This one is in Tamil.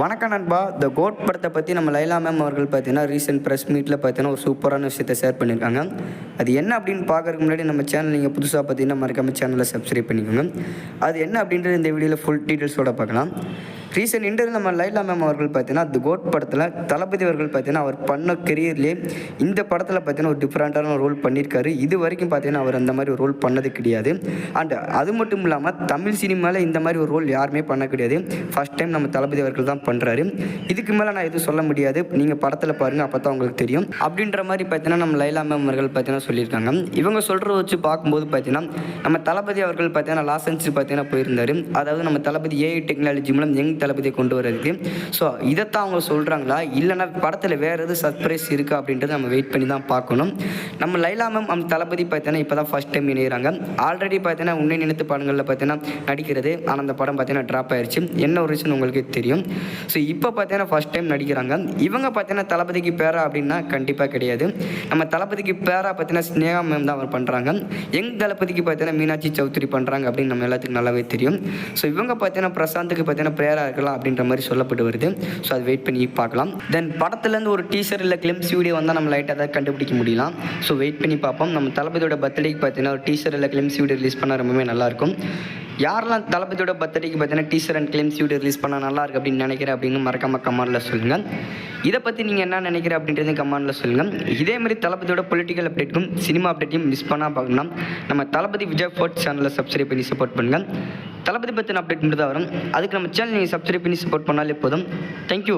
வணக்கம் நண்பா. த கோட் படத்தை பற்றி நம்ம லைலா மேம் அவர்கள் பார்த்தீங்கன்னா ரீசெண்ட் ப்ரெஸ் மீட்டில் பார்த்தீங்கன்னா ஒரு சூப்பரான விஷயத்தை ஷேர் பண்ணியிருக்காங்க. அது என்ன அப்படின்னு பார்க்கறதுக்கு முன்னாடி நம்ம சேனல் நீங்கள் புதுசாக பார்த்தீங்கன்னா மறக்காம சேனலை சப்ஸ்கிரைப் பண்ணிக்கோங்க. அது என்ன அப்படின்றது இந்த வீடியோவில் ஃபுல் டீட்டெயில்ஸோட பார்க்கலாம். ரீசெண்ட் இன்டர்வியூ நம்ம லைலா மேம் அவர்கள் பார்த்தீங்கன்னா தி கோட் படத்தில் தளபதி அவர்கள் பார்த்தீங்கன்னா அவர் பண்ண கெரியர்லேயே இந்த படத்தில் பார்த்தீங்கன்னா ஒரு டிஃப்ரெண்ட்டான ரோல் பண்ணியிருக்காரு. இது வரைக்கும் பார்த்தீங்கன்னா அவர் அந்த மாதிரி ஒரு ரோல் பண்ணது கிடையாது. அண்ட் அது மட்டும் இல்லாமல் தமிழ் சினிமாவில் இந்த மாதிரி ஒரு ரோல் யாருமே பண்ண கிடையாது. ஃபர்ஸ்ட் டைம் நம்ம தளபதி அவர்கள் தான் பண்ணுறாரு இதுக்கு மேலே நான் எதுவும் சொல்ல முடியாது. நீங்கள் படத்தில் பாருங்கள் அப்போ தான் உங்களுக்கு தெரியும். அப்படின்ற மாதிரி பார்த்தீங்கன்னா நம்ம லைலா மேம் அவர்கள் பார்த்தீங்கன்னா சொல்லியிருக்காங்க. இவங்க சொல்கிறத வச்சு பார்க்கும்போது பார்த்தீங்கன்னா நம்ம தளபதி அவர்கள் பார்த்தீங்கன்னா லாசன்ஸ் பார்த்தீங்கன்னா போயிருந்தார். அதாவது நம்ம தளபதி ஏஐ டெக்னாலஜி மூலம் யங் தளபதியை கொண்டு வர்றதுக்கு. ஸோ இதைத்தான் அவங்க சொல்கிறாங்களா இல்லைன்னா படத்தில் வேறு எதுவும் சர்ப்ரைஸ் இருக்கா அப்படின்றத நம்ம வெயிட் பண்ணி தான் பார்க்கணும். நம்ம லைலா மேம் அந்த தளபதி பார்த்தீங்கன்னா இப்போ தான் ஃபஸ்ட் டைம் இணைகிறாங்க ஆல்ரெடி பார்த்தீங்கன்னா உன்னை நினைத்து படங்களில் பார்த்தீங்கன்னா நடிக்கிறது. ஆனால் அந்த படம் பார்த்தீங்கன்னா ட்ராப் ஆயிடுச்சு என்ன ஒரு ரீசன் உங்களுக்கு தெரியும்? ஸோ இப்போ பார்த்தீங்கன்னா ஃபஸ்ட் டைம் நடிக்கிறாங்க. இவங்க பார்த்தீங்கன்னா தளபதிக்கு பேரா அப்படின்னா கண்டிப்பாக கிடையாது. நம்ம தளபதிக்கு பேரா பார்த்தீங்கன்னா ஸ்னேகா மேம் தான் அவர் பண்ணுறாங்க எங் தளபதிக்கு பார்த்தீங்கன்னா மீனாட்சி சௌத்ரி பண்ணுறாங்க அப்படின்னு நம்ம எல்லாத்துக்கும் நல்லாவே தெரியும். ஸோ இவங்க பார்த்தீங்கன்னா பிரசாந்துக்கு பார்த்தீங்கன்னா பேரா இருக்கலாம் அப்படின்ற மாதிரி சொல்லப்பட்டு வருது. ஸோ அது வெயிட் பண்ணி பார்க்கலாம். தென் படத்துலேருந்து ஒரு டீசர் இல்லை கிளிம்ஸ் வீடியோ வந்தால் நம்ம லைட்டாக தான் கண்டுபிடிக்க முடியலாம். ஸோ வெயிட் பண்ணி பார்ப்போம். நம்ம தளபதியோட பர்த்டேக்கு பார்த்தீங்கன்னா ஒரு டீசர் இல்லை கிளிம்ஸ் வீடியோ ரிலீஸ் பண்ணால் ரொம்பவே நல்லாயிருக்கும் யாரெல்லாம் தளபதியோட பர்த்டேக்கு பார்த்தீங்கன்னா teaser and glimpse video release பண்ணால் நல்லா இருக்கு அப்படின்னு நினைக்கிறேன் அப்படின்னு மறக்காம கமெண்டில் சொல்லுங்கள் இதை பற்றி நீங்கள் என்ன நினைக்கிற அப்படின்றது கமெண்டில் சொல்லுங்கள் இதே மாதிரி தளபதியோட பொலிட்டிக்கல் அப்டேட்டும் சினிமா அப்டேட்டையும் மிஸ் பண்ணால் பார்க்கணும் நம்ம தளபதி விஜய் ஃபோர்ட் சேனலை சப்ஸ்கிரைப் பண்ணி சப்போர்ட் பண்ணுங்கள் தளபதி பற்றின அப்டேட் மட்டும் தான் வரும். அதுக்கு நம்ம சேனல் நீங்கள் சப்ஸ்கிரைப் பண்ணி சப்போர்ட் பண்ணாலே போதும். தேங்க்யூ